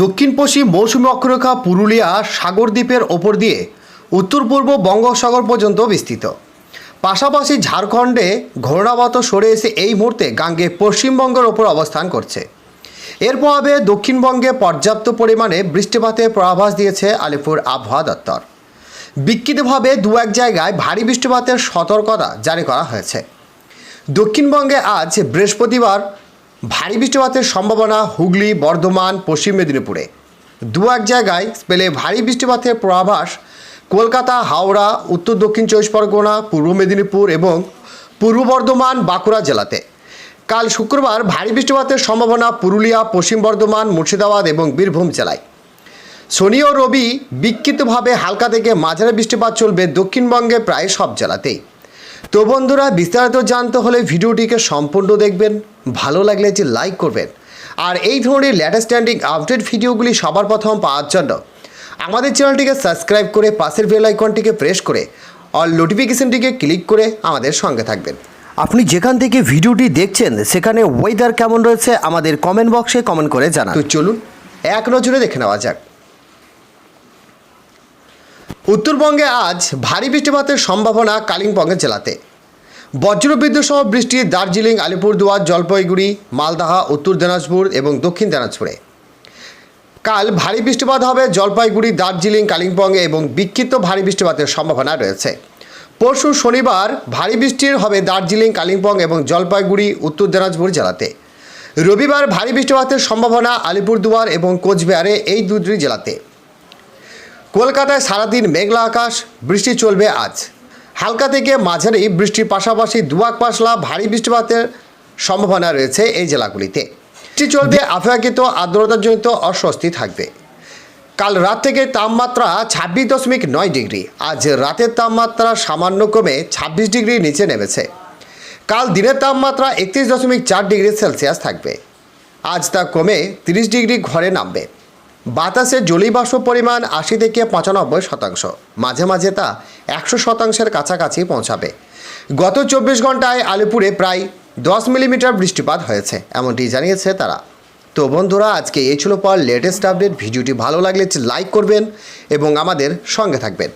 দক্ষিণ পশ্চিম মৌসুমী অক্ষরেখা পুরুলিয়া সাগরদ্বীপের ওপর দিয়ে উত্তর পূর্ব বঙ্গোপসাগর পর্যন্ত বিস্তৃত। পাশাপাশি ঝাড়খণ্ডে ঘূর্ণাবত সরে এসে এই মুহূর্তে গাঙ্গে পশ্চিমবঙ্গের ওপর অবস্থান করছে। এর প্রভাবে দক্ষিণবঙ্গে পর্যাপ্ত পরিমাণে বৃষ্টিপাতের পূর্বাভাস দিয়েছে আলিপুর আবহাওয়া দপ্তর। বিক্ষিতভাবে দু এক জায়গায় ভারী বৃষ্টিপাতের সতর্কতা জারি করা হয়েছে। দক্ষিণবঙ্গে আজ বৃহস্পতিবার ভারী বৃষ্টিপাতের সম্ভাবনা হুগলি, বর্ধমান, পশ্চিম মেদিনীপুরে। দু এক জায়গায় স্পেলে ভারী বৃষ্টিপাতের পূর্বাভাস কলকাতা, হাওড়া, উত্তর দক্ষিণ চব্বিশ পরগনা, পূর্ব মেদিনীপুর এবং পূর্ব বর্ধমান, বাঁকুড়া জেলাতে। কাল শুক্রবার ভারী বৃষ্টিপাতের সম্ভাবনা পুরুলিয়া, পশ্চিম বর্ধমান, মুর্শিদাবাদ এবং বীরভূম জেলায়। শনি ও রবি বিক্ষিপ্তভাবে হালকা থেকে মাঝারি বৃষ্টিপাত চলবে দক্ষিণবঙ্গে প্রায় সব জেলাতেই। তো বন্ধুরা, বিস্তারিত জানতে হলে ভিডিওটিকে সম্পূর্ণ দেখবেন। ভালো লাগলে যে লাইক করবেন। আর এই ধরনের লেটেস্ট স্ট্যান্ডিং আপডেট ভিডিওগুলি সবার প্রথম পাওয়ার জন্য আমাদের চ্যানেলটিকে সাবস্ক্রাইব করে পাশের বেল আইকনটিকে প্রেস করে অল নোটিফিকেশনটিকে ক্লিক করে আমাদের সঙ্গে থাকবেন। আপনি যেখান থেকে ভিডিওটি দেখছেন, সেখানে ওয়েদার কেমন রয়েছে আমাদের কমেন্ট বক্সে কমেন্ট করে জানান। চলুন, এক নজরে দেখে নেওয়া যাক। উত্তরবঙ্গে আজ ভারী বৃষ্টিপাতের সম্ভাবনা কালিম্পংয়ের জেলাতে। বজ্রবিদ্যুৎ সহ বৃষ্টি দার্জিলিং, আলিপুরদুয়ার, জলপাইগুড়ি, মালদাহা, উত্তর দিনাজপুর এবং দক্ষিণ দিনাজপুরে। কাল ভারী বৃষ্টিপাত হবে জলপাইগুড়ি, দার্জিলিং, কালিম্পংয়ে এবং বিক্ষিপ্ত ভারী বৃষ্টিপাতের সম্ভাবনা রয়েছে। পরশু শনিবার ভারী বৃষ্টির হবে দার্জিলিং, কালিম্পং এবং জলপাইগুড়ি, উত্তর দিনাজপুর জেলাতে। রবিবার ভারী বৃষ্টিপাতের সম্ভাবনা আলিপুরদুয়ার এবং কোচবিহারে এই দুটি জেলাতে। কলকাতায় সারাদিন মেঘলা আকাশ, বৃষ্টি চলবে আজ। হালকা থেকে মাঝারি বৃষ্টির পাশাপাশি দুয়াক পাশলা ভারী বৃষ্টিপাতের সম্ভাবনা রয়েছে এই জেলাগুলিতে। বৃষ্টি চলবে আবহাওয়াকৃত আর্দ্রতাজনিত অস্বস্তি থাকবে। কাল রাত থেকে তাপমাত্রা ছাব্বিশ দশমিক নয় ডিগ্রি আজ রাতের তাপমাত্রা সামান্য কমে ছাব্বিশ ডিগ্রি নিচে নেমেছে। কাল দিনের তাপমাত্রা একত্রিশ দশমিক চার ডিগ্রি সেলসিয়াস থাকবে আজ তা কমে তিরিশ ডিগ্রি ঘরে নামবে। বাতাসে জলীয়বাষ্প পরিমাণ আশি থেকে পঁচানব্বই শতাংশ। মাঝে মাঝে তা একশো শতাংশের কাছাকাছি পৌঁছাবে। গত চব্বিশ ঘন্টায় আলিপুরে প্রায় দশ মিলিমিটার বৃষ্টিপাত হয়েছে, এমনটি জানিয়েছে তারা। তো বন্ধুরা, আজকে এই ছিল পর লেটেস্ট আপডেট ভিডিওটি ভালো লাগলে লাইক করবেন এবং আমাদের সঙ্গে থাকবেন।